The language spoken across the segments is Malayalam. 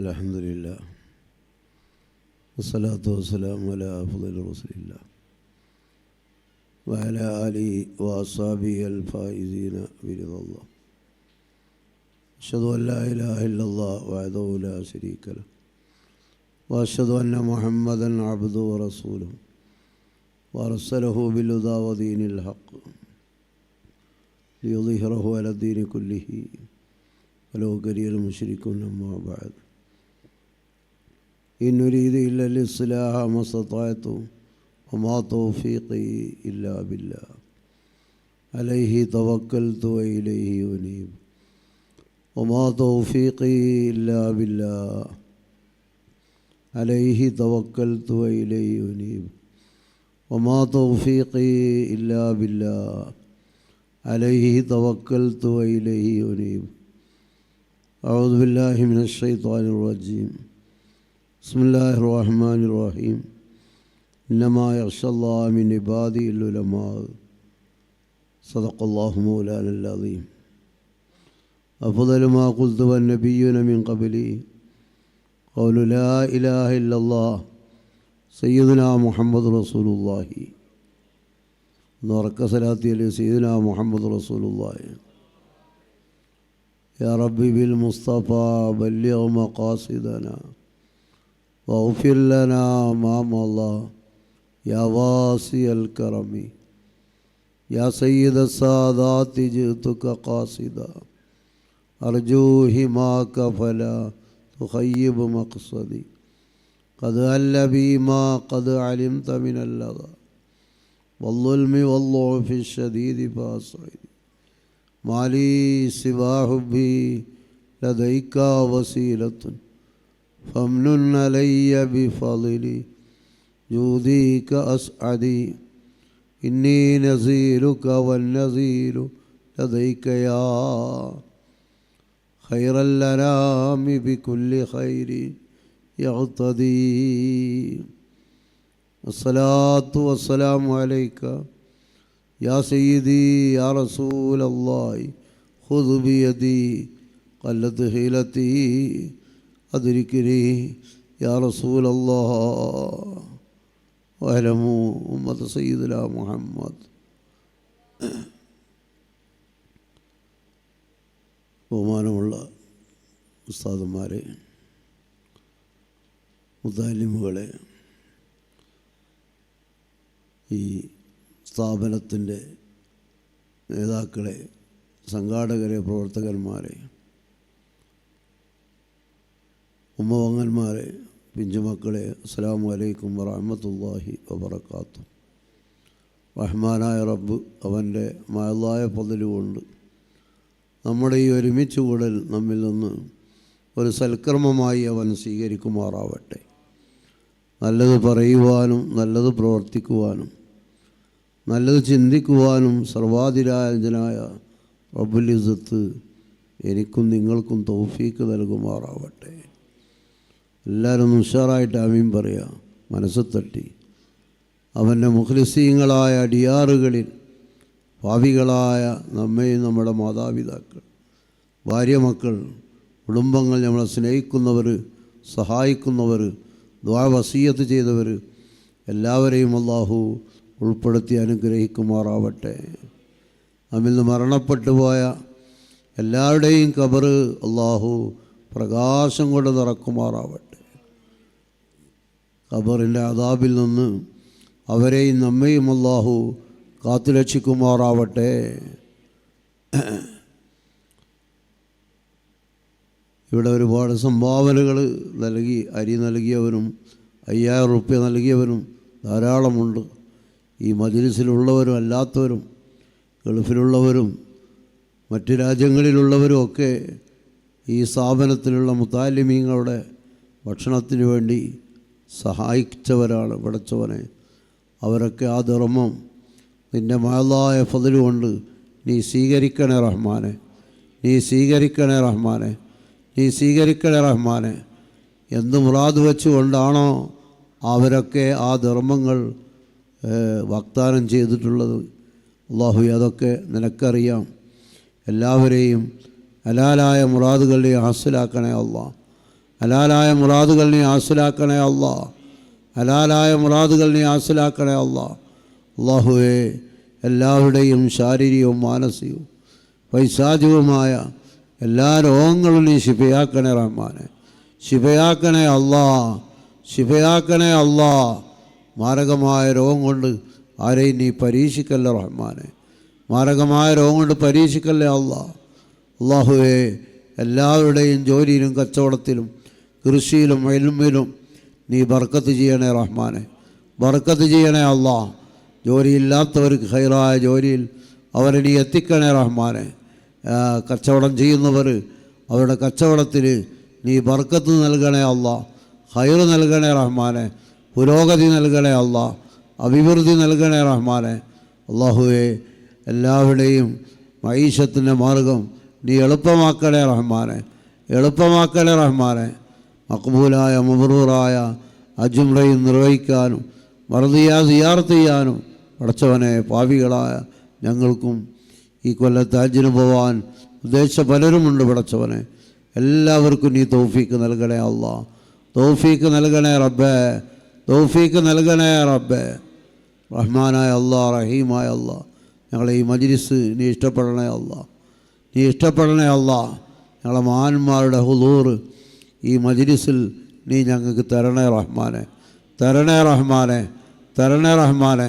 الحمد لله والصلاة والسلام على أفضل رسول الله وعلى آله وأصحابه الفائزين برضا الله أشهد أن لا إله إلا الله وحده لا شريك له وأشهد أن محمدا عبده ورسوله وأرسله بالهدى ودين الحق ليظهره على الدين كله ولو كره المشركون أما بعد. إن نريد إلا الإصلاح ما استطعت وما توفيقي إلا بالله. عليه توكلت وإليه أنيب. وما توفيقي إلا بالله. عليه توكلت وإليه أنيب. وما توفيقي إلا بالله. عليه توكلت وإليه أنيب. أعوذ بالله من الشيطان الرجيم بسم الله الرحمن الرحيم إنما يخشى الله من عباده العلماء صدق الله مولانا العظيم أفضل ما قلت والنبيون من قبلي قول لا إله إلا الله سيدنا محمد رسول الله نورك صلاتي لسيدنا محمد رسول الله يا ربي بالمصطفى بلغ مقاصدنا واغفر لنا ما مضى يا واسع الكرم يا سيد السادات جئتك قاصدا أرجو هماك فلا تخيب مقصدي قد هل بي ما قد علمت من اللغى والظلم والضعف الشديد فأصعد ما لي سوى حبي لديك وسيلة فامنن علي بفضلي جوديك أسعدي إني نزيرك والنزير لديك يا خير الأنام بكل خير يغتدي الصلاة والسلام عليك يا سيدي يا رسول الله خذ بيدي قلت هيلتي أدركني يا رسول الله واعلموا أمة سيدنا محمد ബഹുമാനമുള്ള ഉസ്താദന്മാരെ മുത്താലിമുകളെ ഈ സ്ഥാപനത്തിന്റെ നേതാക്കളെ സംഘാടകരെ പ്രവർത്തകന്മാരെ ഉമ്മവങ്ങന്മാരെ പിഞ്ചുമക്കളെ അസ്സാം വലൈക്കും വറഹമത്തല്ലാഹി വബർക്കാത്തു റഹ്മാനായ റബ്ബ് അവന്റെ മയലായ പതിലുകൊണ്ട് നമ്മുടെ ഈ ഒരുമിച്ച് കൂടൽ നമ്മിൽ നിന്ന് ഒരു സൽക്കർമ്മമായി അവൻ സ്വീകരിക്കുമാറാവട്ടെ. നല്ലത് പറയുവാനും നല്ലത് പ്രവർത്തിക്കുവാനും നല്ലത് ചിന്തിക്കുവാനും സർവാതിരാജനായ റബുലിസത്ത് എനിക്കും നിങ്ങൾക്കും തൗഫീക്ക് നൽകുമാറാവട്ടെ. എല്ലാവരും ഉഷാറായിട്ട് അമീൻ പറയാം. മനസ്സ് തട്ടി. അവന്റെ മുഖലിസീങ്ങളായ അടിയാറുകളിൽ ഭാവികളായ നമ്മയും നമ്മുടെ മാതാപിതാക്കൾ ഭാര്യ മക്കൾ കുടുംബങ്ങൾ നമ്മളെ സ്നേഹിക്കുന്നവർ സഹായിക്കുന്നവർ ദ്വാവസീയത്ത് ചെയ്തവർ എല്ലാവരെയും അള്ളാഹു ഉൾപ്പെടുത്തി അനുഗ്രഹിക്കുമാറാവട്ടെ. അമിൽ നിന്ന് മരണപ്പെട്ടു പോയ എല്ലാവരുടെയും കബർ അള്ളാഹു പ്രകാശം കൊണ്ട് നിറക്കുമാറാവട്ടെ. ഖബറിന്റെ അതാബിൽ നിന്ന് അവരെയും നമ്മയും അള്ളാഹു കാത്തുരക്ഷിക്കുമാറാവട്ടെ ഇവിടെ ഒരുപാട് സംഭാവനകൾ നൽകി അരി നൽകിയവരും അയ്യായിരം റുപ്യ നൽകിയവരും ധാരാളമുണ്ട്. ഈ മജിലിസിലുള്ളവരും അല്ലാത്തവരും ഗൾഫിലുള്ളവരും മറ്റ് രാജ്യങ്ങളിലുള്ളവരും ഒക്കെ ഈ സ്ഥാപനത്തിലുള്ള മുത്താലിമീങ്ങളുടെ ഭക്ഷണത്തിന് വേണ്ടി സഹായിച്ചവരാണ് പഠിച്ചവനെ അവരൊക്കെ ആ ധർമ്മം നിന്റെ മഹലായ ഫതിലുകൊണ്ട് നീ സ്വീകരിക്കണേ റഹ്മാനെ. നീ സ്വീകരിക്കണേ റഹ്മാനെ. നീ സ്വീകരിക്കണേ റഹ്മാനെ. എന്ത് മുറാദ് വെച്ചുകൊണ്ടാണോ അവരൊക്കെ ആ ധർമ്മങ്ങൾ വാഗ്ദാനം ചെയ്തിട്ടുള്ളത്. അള്ളാഹു അതൊക്കെ നിനക്കറിയാം. എല്ലാവരെയും ഹലാലായ മുറാദുകളെ ഹാസിലാക്കണേ അല്ല ഹലാലായ മുറാദുകളെ ഹാസിലാക്കണേ അല്ല ഹലാലായ മുറാദുകളെ ഹാസിലാക്കണേ അല്ല അള്ളാഹുവെ എല്ലാവരുടെയും ശാരീരികവും മാനസികവും പൈശാചികവുമായ എല്ലാ രോഗങ്ങളും നീ ശിഫയാക്കണേ റഹ്മാനെ. ശിഫയാക്കണേ അള്ളാ. ശിഫയാക്കണേ അല്ലാ മാരകമായ രോഗം കൊണ്ട് ആരെയും നീ പരീക്ഷിക്കല്ല റഹ്മാനെ. മാരകമായ രോഗം കൊണ്ട് പരീക്ഷിക്കല്ലേ അള്ളാഹ് അള്ളാഹുവേ എല്ലാവരുടെയും ജോലിയിലും കച്ചവടത്തിലും കൃഷിയിലും എൽമിലും നീ ബർക്കത്ത് ചെയ്യണേ റഹ്മാനെ. ബർക്കത്ത് ചെയ്യണേ അള്ളാഹ് ജോലിയില്ലാത്തവർക്ക് ഹൈറായ ജോലിയിൽ അവരെ നീ എത്തിക്കണേ റഹ്മാനെ. കച്ചവടം ചെയ്യുന്നവർ അവരുടെ കച്ചവടത്തിൽ നീ ബർക്കത്ത് നൽകണേ അള്ളാഹ് ഹൈറ് നൽകണേ റഹ്മാനെ. പുരോഗതി നൽകണേ അല്ല അഭിവൃദ്ധി നൽകണേ റഹ്മാനെ. അള്ളാഹുവെ എല്ലാവരുടെയും മൈഷത്തിന്റെ മാർഗം നീ എളുപ്പമാക്കണേ റഹ്മാനെ എളുപ്പമാക്കണേ റഹ്മാനെ. മക്ബൂലായ മുബറൂറായ അജുംറയും നിർവഹിക്കാനും മറുതിയാ സിയാർത്ത് ചെയ്യാനും പടച്ചവനെ പാവികളായ ഞങ്ങൾക്കും ഈ കൊല്ലത്ത് അജിന് പോവാൻ ഉദ്ദേശിച്ച പലരുമുണ്ട് പടച്ചവനെ. എല്ലാവർക്കും നീ തൗഫീക്ക് നൽകണേ അള്ളാഹ് തൗഫീക്ക് നൽകണേ റബ്ബേ. തൗഫീക്ക് നൽകണേ റബ്ബേ. റഹ്മാനായ അള്ളാ റഹീമായ അള്ളാ ഞങ്ങളെ ഈ മജ്ലിസ് നീ ഇഷ്ടപ്പെടണേ അല്ല നീ ഇഷ്ടപ്പെടണേ അല്ല ഞങ്ങളെ മഹാന്മാരുടെ ഹുദൂർ ഈ മജ്ലിസിൽ നീ ഞങ്ങൾക്ക് തരണേ റഹ്മാനെ. തരണേ റഹ്മാനെ. തരണേ റഹ്മാനെ.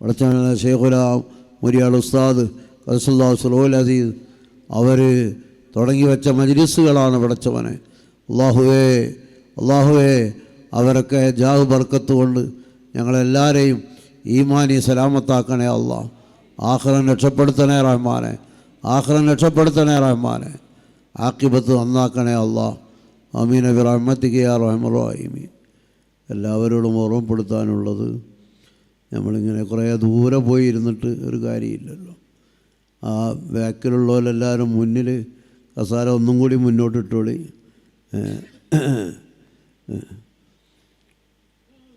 പഠിച്ച ഷെയ്ഖുല മുരിയാൾ ഉസ്താദ് കസുല്ലാ സുലോൽ അസീദ് അവർ തുടങ്ങി വെച്ച മജ്ലിസുകളാണ് പഠിച്ചവനെ അള്ളാഹുവേ അള്ളാഹുവേ അവരൊക്കെ ജാഹ് ബർക്കത്ത് കൊണ്ട് ഞങ്ങളെല്ലാവരെയും ഈമാനി സലാമത്താക്കണേ അല്ല ആഹ്റം രക്ഷപ്പെടുത്തണേ റഹ്മാനെ. ആഹ്റം രക്ഷപ്പെടുത്തണേ റഹ്മാനെ. ആക്കിബത്ത് നന്നാക്കണേ അല്ല അമീന റഹ്മറീമീൻ എല്ലാവരോടും ഓർമ്മപ്പെടുത്താനുള്ളത് നമ്മളിങ്ങനെ കുറേ ദൂരെ പോയി ഇരുന്നിട്ട് ഒരു കാര്യമില്ലല്ലോ. ആ ബാക്കിലുള്ളവരെല്ലാവരും മുന്നിൽ കസാര ഒന്നും കൂടി മുന്നോട്ടിട്ടോളി.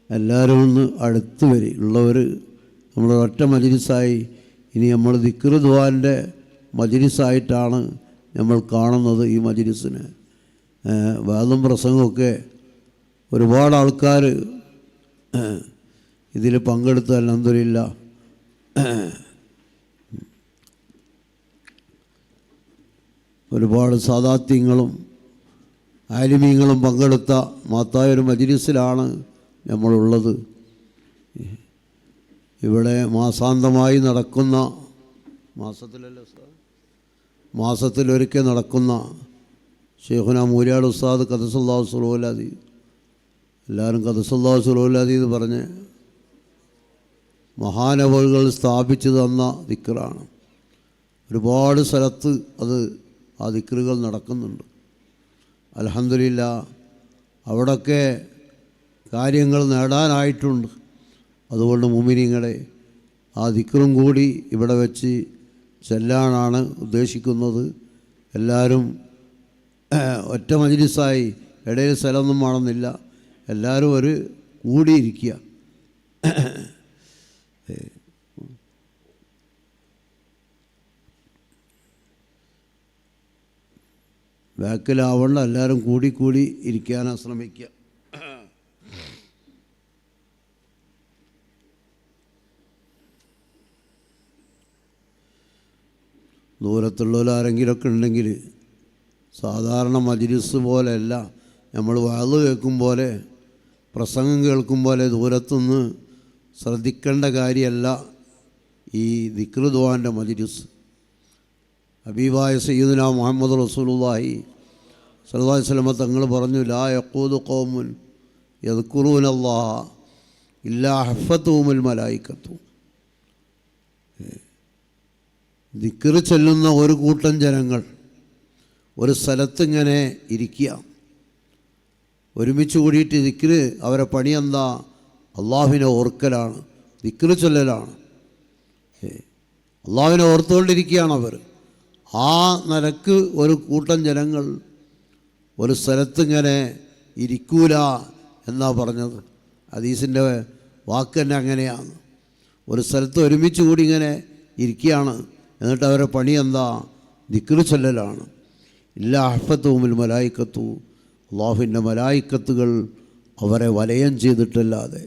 എല്ലാവരും ഒന്ന് അടുത്ത് വരി. ഉള്ളവർ നമ്മൾ ഒറ്റ മജിലിസായി. ഇനി നമ്മൾ ദിക്റുദ്വാന്റെ മജിലിസായിട്ടാണ് നമ്മൾ കാണുന്നത് ഈ മജിലിസിനെ. വേദം പ്രസംഗമൊക്കെ ഒരുപാട് ആൾക്കാർ ഇതിൽ പങ്കെടുത്ത അലഹദില്ല ഒരുപാട് സാദാത്യങ്ങളും ആലിമീങ്ങളും പങ്കെടുത്ത മാത്തായ ഒരു മജിലിസിലാണ് നമ്മളുള്ളത്. ഇവിടെ മാസാന്തമായി നടക്കുന്ന മാസത്തിലല്ലേ സാർ മാസത്തിലൊരിക്കൽ നടക്കുന്ന ഷെയ്ഖുന മൂര്യാട് ഉസ്താദ് കഥസുല്ലാ സുലോലാദി എല്ലാവരും കഥസുല്ലാ സുലോലാദി എന്ന് പറഞ്ഞ് മഹാനവകൾ സ്ഥാപിച്ചു തന്ന ദിക്കറാണ് ഒരുപാട് സ്ഥലത്ത് അത് ആ ദിക്കറുകൾ നടക്കുന്നുണ്ട്. അലഹമില്ല അവിടൊക്കെ കാര്യങ്ങൾ നേടാനായിട്ടുണ്ട്. അതുകൊണ്ട് മുമിനിങ്ങളെ ആ ദിക്കറും കൂടി ഇവിടെ വെച്ച് ചെല്ലാനാണ് ഉദ്ദേശിക്കുന്നത്. എല്ലാവരും ഒറ്റ മജിലിസായി ഇടയിൽ സ്ഥലമൊന്നും വേണമെന്നില്ല എല്ലാവരും ഒരു കൂടിയിരിക്കുക. ബാക്കിലാവണ്ട എല്ലാവരും കൂടി കൂടി ഇരിക്കാനാണ് ശ്രമിക്കുക. ദൂരത്തുള്ളവർ ആരെങ്കിലുമൊക്കെ ഉണ്ടെങ്കിൽ സാധാരണ മജിലിസ് പോലെയല്ല. നമ്മൾ വാത് കേൾക്കും പോലെ പ്രസംഗം കേൾക്കും പോലെ ദൂരത്തുനിന്ന് ശ്രദ്ധിക്കേണ്ട കാര്യമല്ല ഈ ദിക്രുദ്വാന്റെ മജിലിസ്. ഹബീബായ സയ്യിദുന മുഹമ്മദ് റസൂലുള്ളാഹി സല്ലല്ലാഹു സ്വലമ തങ്ങൾ പറഞ്ഞു ലാ യക്കൂദ് കോമുൻ യദ്കുറൂന അള്ളാഹ ഇല്ലാ ഹഫത്തൂമുൽ മലായിക്കത്തു. ദിക്റ് ചെല്ലുന്ന ഒരു കൂട്ടം ജനങ്ങൾ ഒരു സ്ഥലത്തിങ്ങനെ ഇരിക്കുക. ഒരുമിച്ച് കൂടിയിട്ട് ദിക്റ് അവരെ പണി എന്താ അള്ളാഹുവിനെ ഓർക്കലാണ്. ദിക്കറ് ചൊല്ലലാണ്. അള്ളാഹുവിനെ ഓർത്തുകൊണ്ടിരിക്കുകയാണ് അവർ. ആ നിലയ്ക്ക് ഒരു കൂട്ടം ജനങ്ങൾ ഒരു സ്ഥലത്തിങ്ങനെ ഇരിക്കൂല എന്നാ പറഞ്ഞത്. ഹദീസിന്റെ വാക്ക് തന്നെ അങ്ങനെയാണ്. ഒരു സ്ഥലത്ത് ഒരുമിച്ച് കൂടി ഇങ്ങനെ ഇരിക്കുകയാണ്. എന്നിട്ട് അവരുടെ പണി എന്താ ദിക്റ് ചൊല്ലലാണ്. ഇല്ല അഹ്ഫത്തുമിൽ മലായിക്കത്തു. അള്ളാഹുവിന്റെ മലായിക്കത്തുകൾ അവരെ വലയം ചെയ്തിട്ടല്ലാതെ.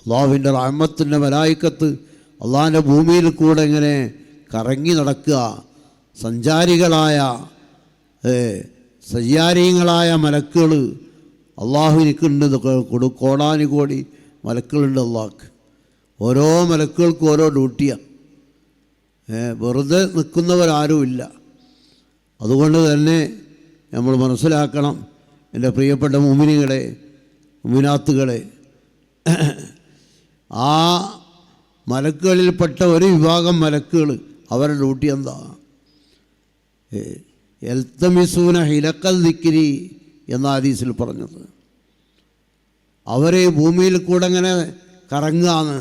അള്ളാഹുവിന്റെ റഹ്മത്തിന്റെ മലായിക്കത്ത് അള്ളാഹിന്റെ ഭൂമിയിൽ കൂടെ ഇങ്ങനെ കറങ്ങി നടക്കുക. സഞ്ചാരികളായ സഞ്ചാരികളായ മലക്കുകൾ അള്ളാഹുവിനിക്കുണ്ട് കൊടു കോടാനുകോടി മലക്കുകളുണ്ട് അള്ളാഹ്ക്ക് ഓരോ മലക്കുകൾക്കും ഓരോ ഡ്യൂട്ടിയാണ് വെറുതെ നിൽക്കുന്നവരാരുമില്ല. അതുകൊണ്ട് തന്നെ നമ്മൾ മനസ്സിലാക്കണം എന്റെ പ്രിയപ്പെട്ട മുമിനികളെ മുമിനാത്തുകളെ ആ മലക്കുകളിൽപ്പെട്ട ഒരു വിഭാഗം മലക്കുകൾ അവരുടെ ഡ്യൂട്ടി എന്താ? എൽത്തമിസൂന ഹിലക്കൽ നിക്കിരി എന്ന ഹദീസിൽ പറഞ്ഞത്. അവരെ ഭൂമിയിൽ കൂടെ ഇങ്ങനെ കറങ്ങാന്ന്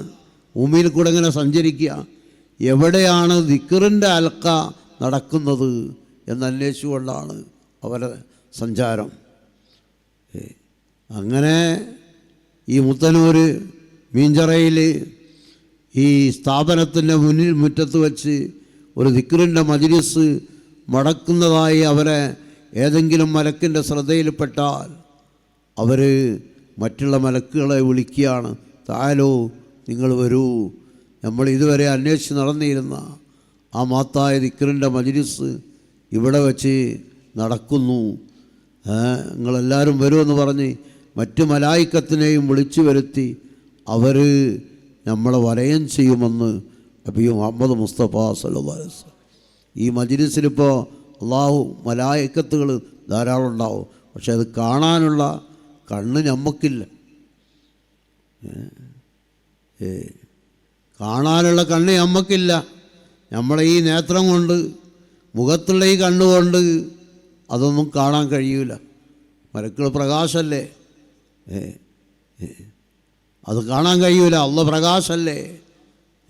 ഭൂമിയിൽ കൂടെ ഇങ്ങനെ സഞ്ചരിക്കുക എവിടെയാണ് ദിക്കറിന്റെ അൽക്ക നടക്കുന്നത് എന്നന്വേഷിച്ചുകൊണ്ടാണ് അവരെ സഞ്ചാരം. അങ്ങനെ ഈ മുത്തനൂർ മീഞ്ചറയിൽ ഈ സ്ഥാപനത്തിന്റെ മുന്നിൽ മുറ്റത്ത് വെച്ച് ഒരു ദിക്കറിന്റെ മജിലിസ് മടക്കുന്നതായി അവരെ ഏതെങ്കിലും മലക്കിന്റെ ശ്രദ്ധയിൽപ്പെട്ടാൽ അവർ മറ്റുള്ള മലക്കുകളെ വിളിക്കുകയാണ് താലോ നിങ്ങൾ വരൂ നമ്മൾ ഇതുവരെ അന്വേഷിച്ച് നടന്നിരുന്ന ആ മാത്തായ ദിക്കറിന്റെ മജിലിസ് ഇവിടെ വച്ച് നടക്കുന്നു. നിങ്ങളെല്ലാവരും വരുമെന്ന് പറഞ്ഞ് മറ്റു മലായിക്കത്തിനെയും വിളിച്ചു വരുത്തി അവർ നമ്മളെ വലയം ചെയ്യുമെന്ന് അബി മുഹമ്മദ് മുസ്തഫ അലൈഹി ഈ മജിലിസിലിപ്പോൾ അള്ളാഹു മലായിക്കത്തുകൾ ധാരാളം ഉണ്ടാവും. പക്ഷെ അത് കാണാനുള്ള കണ്ണ് ഞമ്മക്കില്ല. ഏ. കാണാനുള്ള കണ്ണ് നമ്മക്കില്ല. നമ്മളെ ഈ നേത്രം കൊണ്ട് മുഖത്തുള്ള ഈ കണ്ണുകൊണ്ട് അതൊന്നും കാണാൻ കഴിയൂല. മരക്കൾ പ്രകാശല്ലേ. അത് കാണാൻ കഴിയൂല. അള്ള പ്രകാശല്ലേ?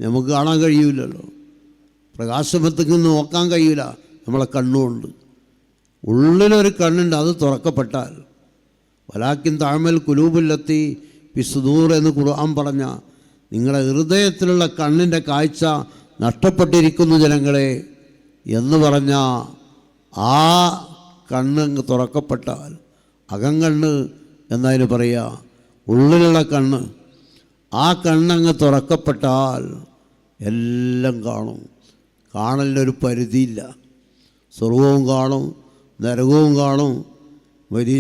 നമുക്ക് കാണാൻ കഴിയൂലല്ലോ. പ്രകാശമത്തേക്ക് നോക്കാൻ കഴിയൂല നമ്മളെ കണ്ണുകൊണ്ട് ഉള്ളിലൊരു കണ്ണുണ്ട് അത് തുറക്കപ്പെട്ടാൽ. വലാക്കിൻ താഴ്മൽ കുലൂബില്ലെത്തി പിസുദൂർ എന്ന് ഖുർആൻ പറഞ്ഞ നിങ്ങളുടെ ഹൃദയത്തിലുള്ള കണ്ണിന്റെ കാഴ്ച നഷ്ടപ്പെട്ടിരിക്കുന്നു ജനങ്ങളെ എന്ന് പറഞ്ഞ ആ കണ്ണ് തുറക്കപ്പെട്ടാൽ അകങ്കണ്ണ് എന്നതിന് പറയുക ഉള്ളിലുള്ള കണ്ണ്. ആ കണ്ണങ്ങ് തുറക്കപ്പെട്ടാൽ എല്ലാം കാണും. കാണലിനൊരു പരിധിയില്ല. സ്വർഗവും കാണും നരകവും കാണും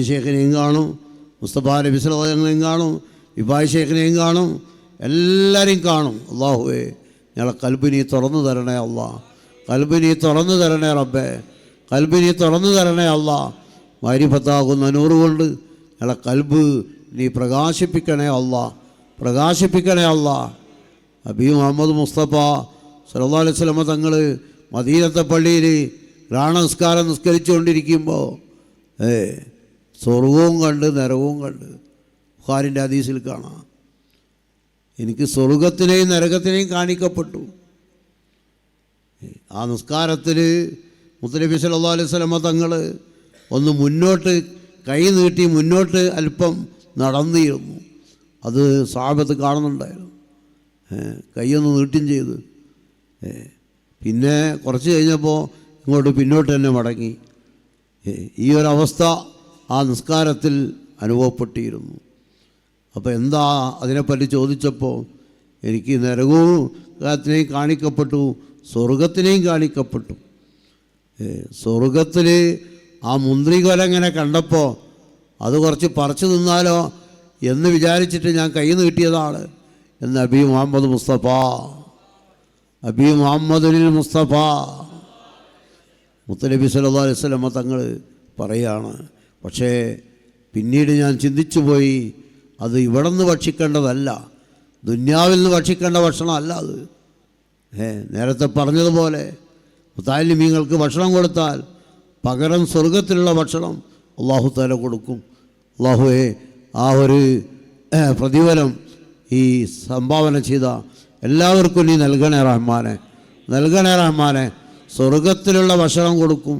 ഷേഖിനെയും കാണും മുസ്തഫ നബി സ്വലങ്ങളെയും കാണും ഇബായ് ഷേഖിനെയും കാണും എല്ലാവരെയും കാണും. അള്ളാഹുവേ ഞങ്ങളെ കൽബിനി തുറന്നു തരണേ അള്ളാ കൽബിനി തുറന്നു തരണേ റബ്ബേ. കൽബിനി തുറന്നു തരണേ അള്ളാ മാരിഫത്താകുന്ന നൂറ് കൊണ്ട് ഞങ്ങളെ കൽബ് നീ പ്രകാശിപ്പിക്കണേ അള്ളാ പ്രകാശിപ്പിക്കണേ അള്ളാ അബി മുഹമ്മദ് മുസ്തഫ സല്ലല്ലാഹു അലൈഹി വസല്ലമ തങ്ങൾ മദീനത്തെ പള്ളിയിൽ ഗ്രാണനിസ്കാരം നിസ്കരിച്ചുകൊണ്ടിരിക്കുമ്പോൾ ഏ സ്വർഗവും കണ്ട് നരകവും കണ്ട്. ബുഖാരിന്റെ ഹദീസിൽ കാണാം. എനിക്ക് സ്വർഗത്തിനെയും നരകത്തിനെയും കാണിക്കപ്പെട്ടു. ആ നിസ്കാരത്തിൽ മുത്തനബി സല്ലാ അലൈഹി സ്വലമ തങ്ങൾ ഒന്ന് മുന്നോട്ട് കൈ നീട്ടി മുന്നോട്ട് അല്പം നടന്നിരുന്നു. അത് സാപത്ത് കാണുന്നുണ്ടായിരുന്നു. കൈയൊന്ന് നീട്ടും ചെയ്ത്. പിന്നെ കുറച്ച് കഴിഞ്ഞപ്പോൾ ഇങ്ങോട്ട് പിന്നോട്ട് തന്നെ മടങ്ങി. ഈ ഒരവസ്ഥ ആ നിസ്കാരത്തിൽ അനുഭവപ്പെട്ടിരുന്നു. അപ്പോൾ എന്താ അതിനെപ്പറ്റി ചോദിച്ചപ്പോൾ എനിക്ക് നരകവും കാത്തിനെയും കാണിക്കപ്പെട്ടു സ്വർഗത്തിനെയും കാണിക്കപ്പെട്ടു. സ്വർഗത്തിൽ ആ മുന്തിരികൊല ഇങ്ങനെ കണ്ടപ്പോൾ അത് കുറച്ച് പറിച്ചു നിന്നാലോ എന്ന് വിചാരിച്ചിട്ട് ഞാൻ കൈ കിട്ടിയതാണ് എന്ന് അബി മുഹമ്മദ് മുസ്തഫ. അബി മുഹമ്മദുൽ മുസ്തഫ. മുത്തനബി സല്ലല്ലാഹു അലൈഹി വസല്ലമ തങ്ങൾ പറയാണ്. പക്ഷേ പിന്നീട് ഞാൻ ചിന്തിച്ചു പോയി അത് ഇവിടെ നിന്ന് ഭക്ഷിക്കേണ്ടതല്ല. ദുന്യാവിൽ നിന്ന് ഭക്ഷിക്കേണ്ട ഭക്ഷണമല്ല അത്. ഏ നേരത്തെ പറഞ്ഞതുപോലെ മുത്താലിമീങ്ങൾക്ക് ഭക്ഷണം കൊടുത്താൽ പകരം സ്വർഗത്തിലുള്ള ഭക്ഷണം അള്ളാഹു തല കൊടുക്കും. അള്ളാഹുവെ ആ ഒരു പ്രതിഫലം ഈ സംഭാവന ചെയ്ത എല്ലാവർക്കും നീ നൽകണേ റഹ്മാനെ. നൽകണേ റഹ്മാനെ. സ്വർഗത്തിലുള്ള ഭക്ഷണം കൊടുക്കും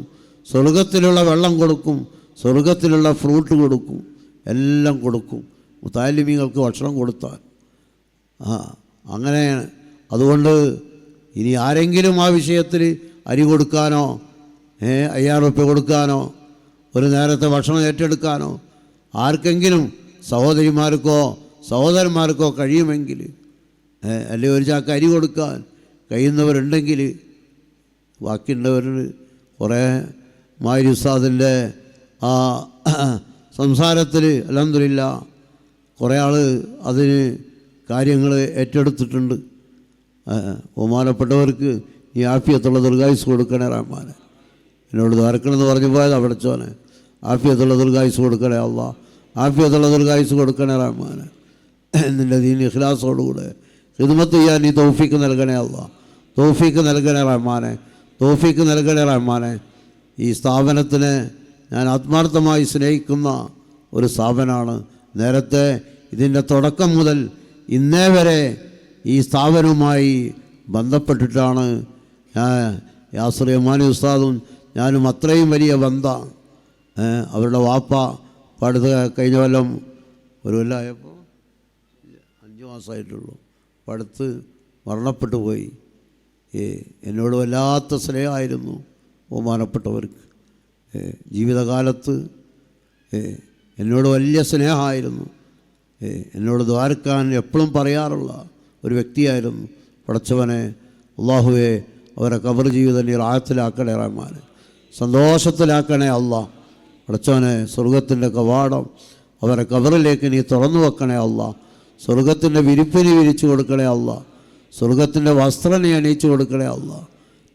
സ്വർഗത്തിലുള്ള വെള്ളം കൊടുക്കും സ്വർഗത്തിലുള്ള ഫ്രൂട്ട് കൊടുക്കും എല്ലാം കൊടുക്കും. മുത്താലിമീങ്ങൾക്ക് ഭക്ഷണം കൊടുത്താൽ. ആ അങ്ങനെ അതുകൊണ്ട് ഇനി ആരെങ്കിലും ആ വിഷയത്തിൽ അരി കൊടുക്കാനോ ഏ അയ്യായിരം റുപ്യ കൊടുക്കാനോ ഒരു നേരത്തെ ഭക്ഷണം ഏറ്റെടുക്കാനോ ആർക്കെങ്കിലും സഹോദരിമാർക്കോ സഹോദരന്മാർക്കോ കഴിയുമെങ്കിൽ അല്ലെങ്കിൽ ഒരു ചാക്ക് അരി കൊടുക്കാൻ കഴിയുന്നവരുണ്ടെങ്കിൽ ബാക്കിയുള്ളവർ കുറേ മാരി ആ സംസാരത്തിൽ അലഹമില്ല കുറേ ആൾ അതിന് കാര്യങ്ങൾ ഏറ്റെടുത്തിട്ടുണ്ട്. ബഹുമാനപ്പെട്ടവർക്ക് ഈ ആഫിയത്തുള്ള ദീർഘായുസ് കൊടുക്കണേ റഹ്മാനെ. എന്നോട് തുറക്കണമെന്ന് പറഞ്ഞു പോയത് അവിടെ ചോനെ. ആഫിയത്തുള്ള ദീർഘായുസ് കൊടുക്കണേ അല്ല ആഫിയത്തുള്ള ദീർഘായുസ് കൊടുക്കണേ റഹ്മാനെ. നിന്റെ ദീൻ ഇഖ്ലാസോടുകൂടെ ഹിദ്മത്ത് ചെയ്യാൻ ഈ തൗഫീക്ക് നൽകണേ അല്ല തൗഫീക്ക് നൽകണേ റഹ്മാനെ. തൗഫീക്ക് നൽകണേ റഹ്മാനെ. ഈ സ്ഥാപനത്തിന് ഞാൻ ആത്മാർത്ഥമായി സ്നേഹിക്കുന്ന ഒരു സ്ഥാപനമാണ് നേരത്തെ ഇതിന്റെ തുടക്കം മുതൽ ഇന്നേ വരെ ഈ സ്ഥാപനവുമായി ബന്ധപ്പെട്ടിട്ടാണ് ഞാൻ യമാനി ഉസ്താദും ഞാനും അത്രയും വലിയ ബന്ധ അവരുടെ വാപ്പ പടുത്ത കഴിഞ്ഞ കൊല്ലം ഒരു കൊല്ലമായപ്പോൾ അഞ്ച് മാസമായിട്ടുള്ളൂ പടുത്ത് മരണപ്പെട്ടു പോയി. എന്നോട് വല്ലാത്ത സ്നേഹമായിരുന്നു ബഹുമാനപ്പെട്ടവർക്ക്. ജീവിതകാലത്ത് എന്നോട് വലിയ സ്നേഹമായിരുന്നു. എന്നോട് ദ്വാരക്കാൻ എപ്പോഴും പറയാറുള്ള ഒരു വ്യക്തിയായിരുന്നു പടച്ചവനെ. അള്ളാഹുവെ അവരെ കബർ ജീവിതം റാഹത്തിലാക്കണേ റഹ്മാൻ സന്തോഷത്തിലാക്കണേ അല്ല പടച്ചവനെ സ്വർഗത്തിന്റെ കവാടം അവരെ കബറിലേക്ക് നീ തുറന്നു വെക്കണേ അല്ല സ്വർഗത്തിന്റെ വിരിപ്പിനി വിരിച്ചു കൊടുക്കണേ അല്ല സ്വർഗത്തിന്റെ വസ്ത്രം നീ അണിയിച്ചു കൊടുക്കണേ അല്ല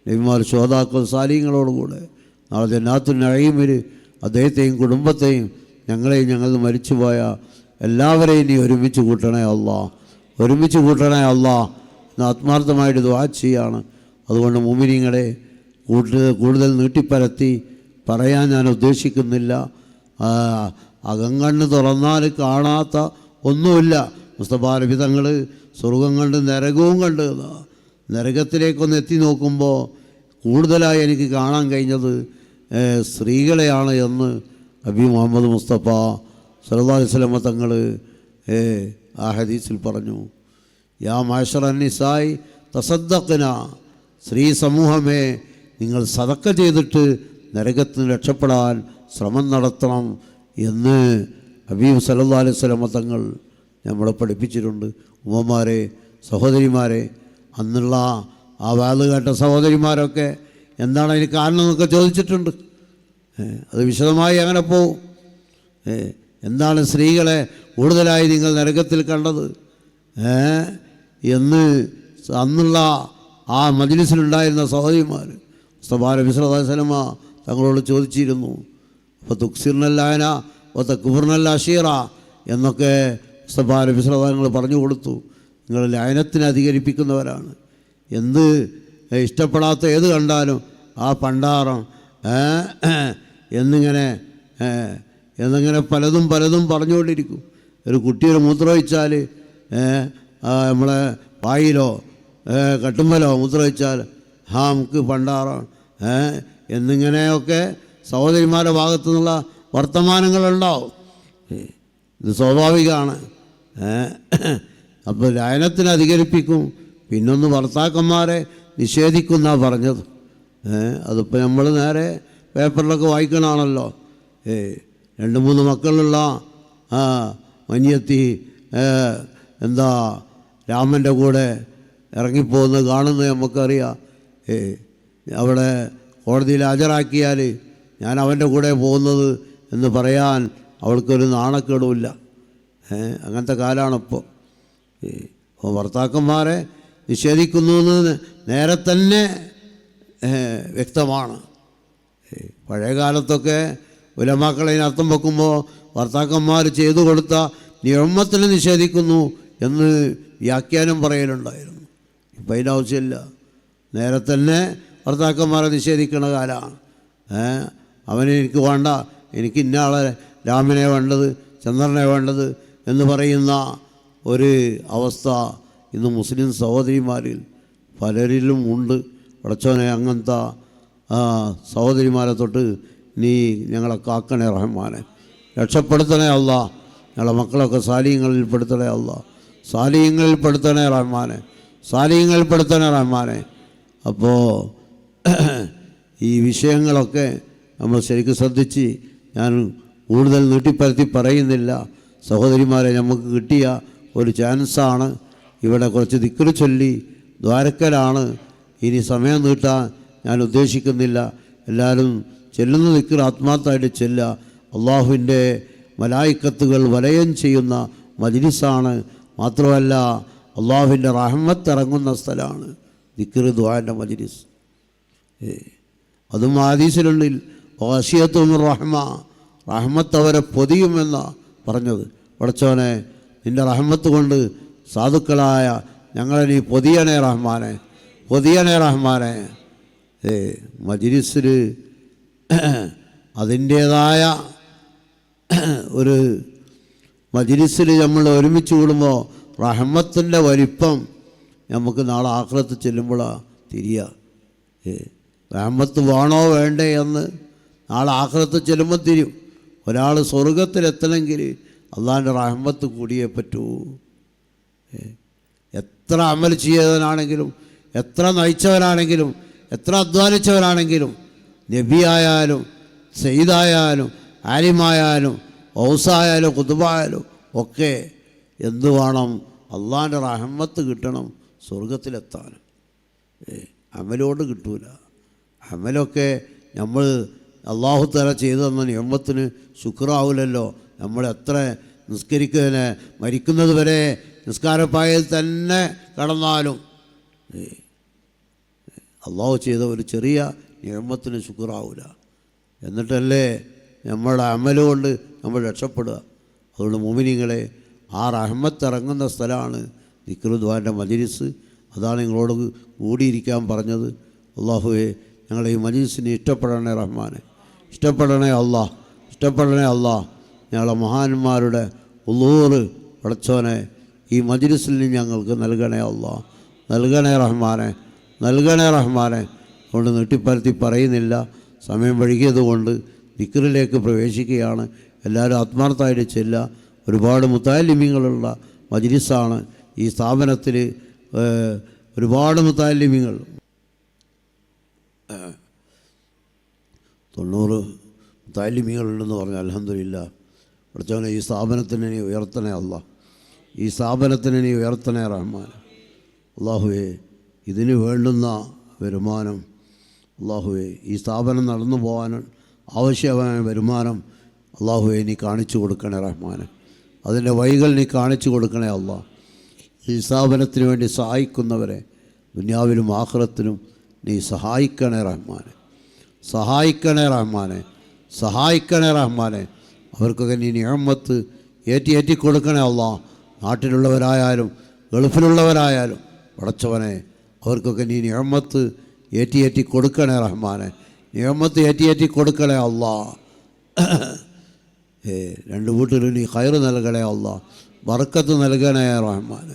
നബിമാർ ശോതാക്കൾ സാലിങ്ങളോടുകൂടെ നാളെ ജന്നാത്തുൽ നഴീമിൽ അദ്ദേഹത്തെയും കുടുംബത്തെയും ഞങ്ങളെയും ഞങ്ങൾ മരിച്ചുപോയ എല്ലാവരെയും നീ ഒരുമിച്ച് കൂട്ടണേ അല്ല. ഒരുമിച്ച് കൂട്ടണേ അല്ല. എന്ന് ആത്മാർത്ഥമായിട്ട് ദ്വാ ചെയ്യാണ്. അതുകൊണ്ട് മുമിനിങ്ങളെ കൂടുതൽ കൂടുതൽ നീട്ടിപ്പരത്തി പറയാൻ ഞാൻ ഉദ്ദേശിക്കുന്നില്ല. അകം അകങ്കണ്ണ് തുറന്നാൽ കാണാത്ത ഒന്നുമില്ല. മുസ്തഫാ സ്വർഗം കണ്ട് നരകവും കണ്ട്. നരകത്തിലേക്കൊന്ന് എത്തി നോക്കുമ്പോൾ കൂടുതലായി എനിക്ക് കാണാൻ കഴിഞ്ഞത് സ്ത്രീകളെയാണ് എന്ന് അബി മുഹമ്മദ് മുസ്തഫ സല്ലല്ലാഹു സ്വലമ തങ്ങൾ ആ ഹദീസിൽ പറഞ്ഞു യാ മാഷർ അന്നിസായി തസദ്ദക്കന സ്ത്രീ സമൂഹമേ നിങ്ങൾ സതക്ക ചെയ്തിട്ട് നരകത്തിൽ നിന്ന് രക്ഷപ്പെടാൻ ശ്രമം നടത്തണം എന്ന് ഹബീബ് സല്ലാ അലൈഹി സ്വലമ തങ്ങൾ നമ്മളെ പഠിപ്പിച്ചിട്ടുണ്ട്. ഉമ്മമാരെ സഹോദരിമാരെ അന്നുള്ള ആ വാത് കേട്ട സഹോദരിമാരൊക്കെ എന്താണ് അതിന് കാരണം എന്നൊക്കെ ചോദിച്ചിട്ടുണ്ട്. അത് വിശദമായി അങ്ങനെ പോവും എന്താണ് സ്ത്രീകളെ കൂടുതലായി നിങ്ങൾ നരകത്തിൽ കണ്ടത്? എന്ന് അന്നുള്ള ആ മജ്ലിസിലുണ്ടായിരുന്ന സഹോദരിമാർ വസല്ലമ തങ്ങളോട് ചോദിച്ചിരുന്നു അപ്പോൾ തുക്സിറിനല്ലായന ഒത്ത കുബറിനല്ല അഷീറ എന്നൊക്കെ വസല്ലമ പറഞ്ഞു കൊടുത്തു. നിങ്ങൾ ലയനത്തിന് അധികരിപ്പിക്കുന്നവരാണ്. എന്ത് ഇഷ്ടപ്പെടാത്ത ഏത് കണ്ടാലും ആ പണ്ടാറം എന്നിങ്ങനെ എന്നിങ്ങനെ പലതും പലതും പറഞ്ഞുകൊണ്ടിരിക്കും. ഒരു കുട്ടിയൊരു മൂത്രമൊഴിച്ചാൽ നമ്മളെ വായിലോ കട്ടുമ്പലോ മൂത്രമൊഴിച്ചാൽ ഹാ നമുക്ക് പണ്ടാറോ എന്നിങ്ങനെയൊക്കെ സഹോദരിമാരുടെ ഭാഗത്തു നിന്നുള്ള വർത്തമാനങ്ങളുണ്ടാവും ഇത് സ്വാഭാവികമാണ്. അപ്പോൾ ലയനത്തിന് അധികരിപ്പിക്കും. പിന്നൊന്ന് ഭർത്താക്കന്മാരെ നിഷേധിക്കുന്ന പറഞ്ഞത്. അതിപ്പോൾ നമ്മൾ നേരെ പേപ്പറിലൊക്കെ വായിക്കണമാണല്ലോ ഏ രണ്ട് മൂന്ന് മക്കളുള്ള ആ മഞ്ഞെത്തി എന്താ രാമന്റെ കൂടെ ഇറങ്ങിപ്പോകുന്നത് കാണുന്നത് നമുക്കറിയാം. ഏ അവിടെ കോടതിയിൽ ഹാജരാക്കിയാൽ ഞാൻ അവന്റെ കൂടെ പോകുന്നത് എന്ന് പറയാൻ അവൾക്കൊരു നാണക്കേടുമില്ല. അങ്ങനത്തെ കാലമാണിപ്പോൾ അപ്പോൾ ഭർത്താക്കന്മാരെ നിഷേധിക്കുന്നു എന്ന് നേരെ തന്നെ വ്യക്തമാണ്. പഴയ കാലത്തൊക്കെ ഉലമാക്കളെ അർത്ഥം വെക്കുമ്പോൾ ഭർത്താക്കന്മാർ ചെയ്തു കൊടുത്ത നിയമത്തിന് നിഷേധിക്കുന്നു എന്ന് വ്യാഖ്യാനം പറയലുണ്ടായിരുന്നു. ഇപ്പം അതിന്റെ ആവശ്യമില്ല. നേരെ തന്നെ ഭർത്താക്കന്മാരെ നിഷേധിക്കുന്ന കാലമാണ് അവന് എനിക്ക് വേണ്ട എനിക്ക് ഇന്ന ആളെ രാമനെ വേണ്ടത് ചന്ദ്രനെ വേണ്ടത് എന്ന് പറയുന്ന ഒരു അവസ്ഥ ഇന്ന് മുസ്ലിം സഹോദരിമാരിൽ പലരിലും ഉണ്ട്. പടച്ചോനെ അങ്ങനത്തെ സഹോദരിമാരെ തൊട്ട് നീ ഞങ്ങളെ കാക്കണേ റഹ്മാനെ. രക്ഷപ്പെടുത്തണേ അല്ല ഞങ്ങളെ മക്കളൊക്കെ സാലിയങ്ങളിൽ പെടുത്തണേ അല്ല സാലിയങ്ങളിൽ പെടുത്തണേ റഹ്മാനെ. സാലിയങ്ങളിൽ പെടുത്തണേ റഹ്മാനെ. അപ്പോൾ ഈ വിഷയങ്ങളൊക്കെ നമ്മൾ ശരിക്കും ശ്രദ്ധിച്ച് ഞാൻ കൂടുതൽ നീട്ടിപ്പരത്തി പറയുന്നില്ല. സഹോദരിമാരെ നമുക്ക് കിട്ടിയ ഒരു ചാൻസാണ്. ഇവിടെ കുറച്ച് ദിക്കറി ചൊല്ലി ദ്വാരക്കലാണ്. ഇനി സമയം നീട്ടാൻ ഞാൻ ഉദ്ദേശിക്കുന്നില്ല. എല്ലാവരും ചെല്ലുന്ന ദിക്കർ ആത്മാർത്ഥമായിട്ട് ചെല്ലുക അള്ളാഹുവിന്റെ മലായിക്കത്തുകൾ വലയം ചെയ്യുന്ന മജിലിസാണ്. മാത്രമല്ല അള്ളാഹുവിന്റെ റഹ്മത്ത് ഇറങ്ങുന്ന സ്ഥലമാണ് ദിക്കർ ദ്വാന്റെ മജിലിസ്. അതും ആദീസിലുണ്ട് വാശിയത്തും റഹ്മ റഹ്മത്ത് അവരെ പൊതിയുമെന്ന പറഞ്ഞത്. പഠിച്ചവനെ നിന്റെ റഹ്മത്ത് കൊണ്ട് സാധുക്കളായ ഞങ്ങളെ നീ പൊതിയണേ റഹ്മാനെ പൊതിയണേ റഹ്മാനെ. ഏ മജിരിസിൽ അതിന്റേതായ ഒരു മജിലിസിൽ നമ്മൾ ഒരുമിച്ച് കൂടുമ്പോൾ റഹ്മത്തിന്റെ വലിപ്പം നമുക്ക് നാളെ ആക്രത്ത് ചെല്ലുമ്പോഴാണ് തിരിയുക റഹ്മത്ത് വേണോ വേണ്ടേ എന്ന് നാളെ ആക്രത്ത് ചെല്ലുമ്പോൾ തിരിയും. ഒരാൾ സ്വർഗത്തിലെത്തണമെങ്കിൽ അള്ളാന്റെ റഹ്മത്ത് കൂടിയേ പറ്റൂ. എത്ര അമൽ ചെയ്തവനാണെങ്കിലും എത്ര നയിച്ചവനാണെങ്കിലും എത്ര അധ്വാനിച്ചവരാണെങ്കിലും നബിയായാലും സെയ്തായാലും ആലിമായാലും ഔസായാലും കുതുബായാലും ഒക്കെ എന്തു വേണം അള്ളാന്റെ റഹമ്മത്ത് കിട്ടണം സ്വർഗത്തിലെത്താൻ അമലോട് കിട്ടൂല. അമലൊക്കെ നമ്മൾ അള്ളാഹു തല ചെയ്തു തന്ന നിയമത്തിന് ശുക്രാവൂലല്ലോ. നമ്മൾ എത്ര നിസ്കരിക്കുന്നതിന് മരിക്കുന്നത് വരെ നിസ്കാരപ്പായയിൽ തന്നെ കടന്നാലും. അള്ളാഹു ചെയ്ത ഒരു ചെറിയ നിയമത്തിന് ശുക്രാവില്ല എന്നിട്ടല്ലേ നമ്മുടെ അമലുകൊണ്ട് നമ്മൾ രക്ഷപ്പെടുക. അതുകൊണ്ട് മോമിനിങ്ങളെ ആ റഹ്മത്ത് ഇറങ്ങുന്ന സ്ഥലമാണ് നിക്രുദ്വാന്റെ മജിലിസ്. അതാണ് നിങ്ങളോട് കൂടിയിരിക്കാൻ പറഞ്ഞത്. അള്ളാഹുവെ ഞങ്ങളെ ഈ മജിലിസിനെ ഇഷ്ടപ്പെടണേ റഹ്മാനെ. ഇഷ്ടപ്പെടണേ അള്ളാഹ് ഇഷ്ടപ്പെടണേ അള്ളാഹ് ഞങ്ങളെ മഹാന്മാരുടെ ഉള്ളൂറ് പടച്ചോനെ ഈ മജിലിസിൽ നിന്ന് ഞങ്ങൾക്ക് നൽകണേ അള്ളാഹ് നൽകണേ റഹ്മാനെ. നൽകണേ റഹ്മാനെ. കൊണ്ട് നീട്ടിപ്പരത്തി പറയുന്നില്ല. സമയം വഴുകിയതുകൊണ്ട് ദിക്കറിലേക്ക് പ്രവേശിക്കുകയാണ്. എല്ലാവരും ആത്മാർത്ഥമായിട്ട് ചെല്ലുക. ഒരുപാട് മുത്താലിമ്യങ്ങളുള്ള മജ്ലിസാണ് ഈ സ്ഥാപനത്തിൽ ഒരുപാട് മുത്താലിമ്യങ്ങൾ തൊണ്ണൂറ് മുത്താലിമ്യങ്ങളുണ്ടെന്ന് പറഞ്ഞു അലഹമില്ല പഠിച്ചവനെ ഈ സ്ഥാപനത്തിന് നീ ഉയർത്തണേ അല്ല ഈ സ്ഥാപനത്തിന് നീ ഉയർത്തണേ റഹ്മാൻ അള്ളാഹുവേ ഇതിന് വേണ്ടുന്ന വരുമാനം. അള്ളാഹുവേ ഈ സ്ഥാപനം നടന്നു പോകാൻ ആവശ്യമായ വരുമാനം അള്ളാഹുവെ നീ കാണിച്ചു കൊടുക്കണേ റഹ്മാൻ അതിന്റെ വഴികൾ നീ കാണിച്ചു കൊടുക്കണേ അള്ളാഹ് ഈ സ്ഥാപനത്തിന് വേണ്ടി സഹായിക്കുന്നവരെ ദുനിയാവിലും ആഹ്റത്തിലും നീ സഹായിക്കണേ റഹ്മാനെ. സഹായിക്കണേ റഹ്മാനെ. സഹായിക്കണേ റഹ്മാനെ. അവർക്കൊക്കെ നീ നിയമത്ത് ഏറ്റി ഏറ്റി കൊടുക്കണേ അള്ളാ. നാട്ടിലുള്ളവരായാലും ഗൾഫിലുള്ളവരായാലും പടച്ചവനെ അവർക്കൊക്കെ നീ നിയമത്ത് ഏറ്റി ഏറ്റി കൊടുക്കണേ റഹ്മാനെ. നിയമത്ത് ഏറ്റി ഏറ്റി കൊടുക്കണേ അള്ളാ. രണ്ട് വീട്ടിലും നീ കയറ് നൽകണേ അള്ളാ. വറക്കത്ത് നൽകണേ റഹ്മാൻ